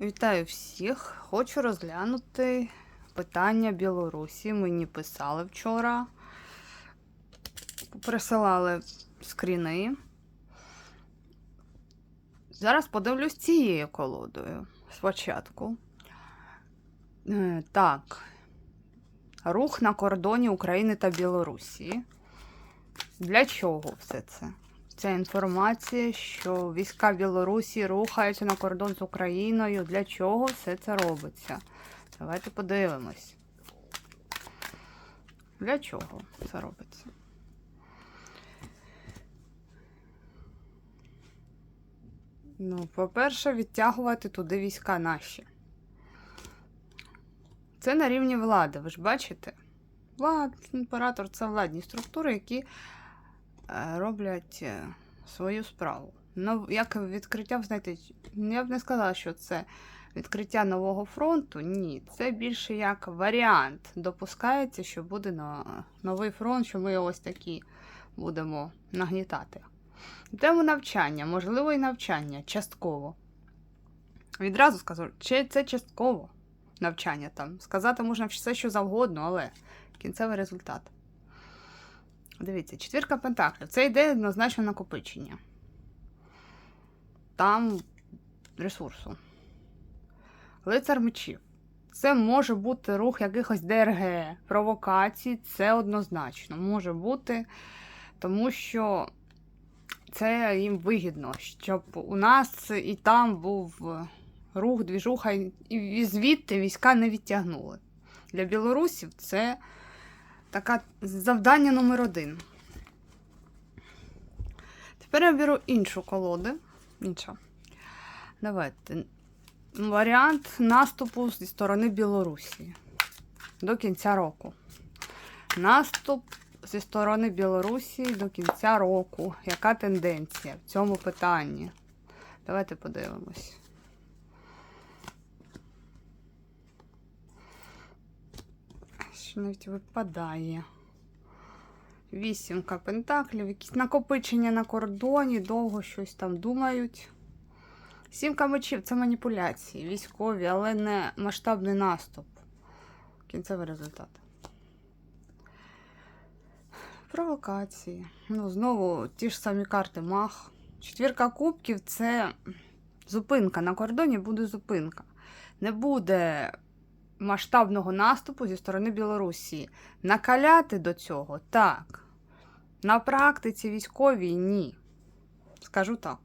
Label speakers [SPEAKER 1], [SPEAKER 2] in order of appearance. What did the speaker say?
[SPEAKER 1] Вітаю всіх. Хочу розглянути питання Білорусі. Мені писали вчора. Присилали скріни. Зараз подивлюсь цією колодою спочатку. Е, Так. Рух на кордоні України та Білорусі. Для чого все це? Ця інформація, що війська Білорусі рухаються на кордон з Україною. Для чого все це робиться? Давайте подивимось. Для чого це робиться? Ну, по-перше, відтягувати туди війська наші. Це на рівні влади, ви ж бачите? Влад, імператор це владні структури, які роблять е, свою справу. Ну, як відкриття, знаєте, я б не сказала, що це відкриття нового фронту. Ні, це більше як варіант. Допускається, що буде новий фронт, що ми ось такі будемо нагнітати. Тему навчання, можливо, і навчання частково. Відразу скажу, чи це частково навчання там. Сказати можна все, що завгодно, але кінцевий результат. Дивіться, четвірка пентаклів. Це йде однозначно накопичення. Там ресурсу. Лицар мечів. Це може бути рух якихось ДРГ, провокацій. Це однозначно може бути, тому що це їм вигідно, щоб у нас і там був рух, двіжуха, і звідти війська не відтягнули. Для білорусів це таке завдання номер один. Тепер я беру іншу колоду. Інша. Давайте. Варіант наступу зі сторони Білорусі до кінця року. Наступ зі сторони Білорусі до кінця року. Яка тенденція в цьому питанні? Давайте подивимось. Що навіть випадає. Вісімка пентаклів, якісь накопичення на кордоні, довго щось там думають. Сімка мечів це маніпуляції, військові, але не масштабний наступ. Кінцевий результат. Провокації. Ну, знову ті ж самі карти мах. Четвірка кубків це зупинка. На кордоні буде зупинка. Не буде масштабного наступу зі сторони Білорусі. Накаляти до цього так. На практиці військовій ні. Скажу так.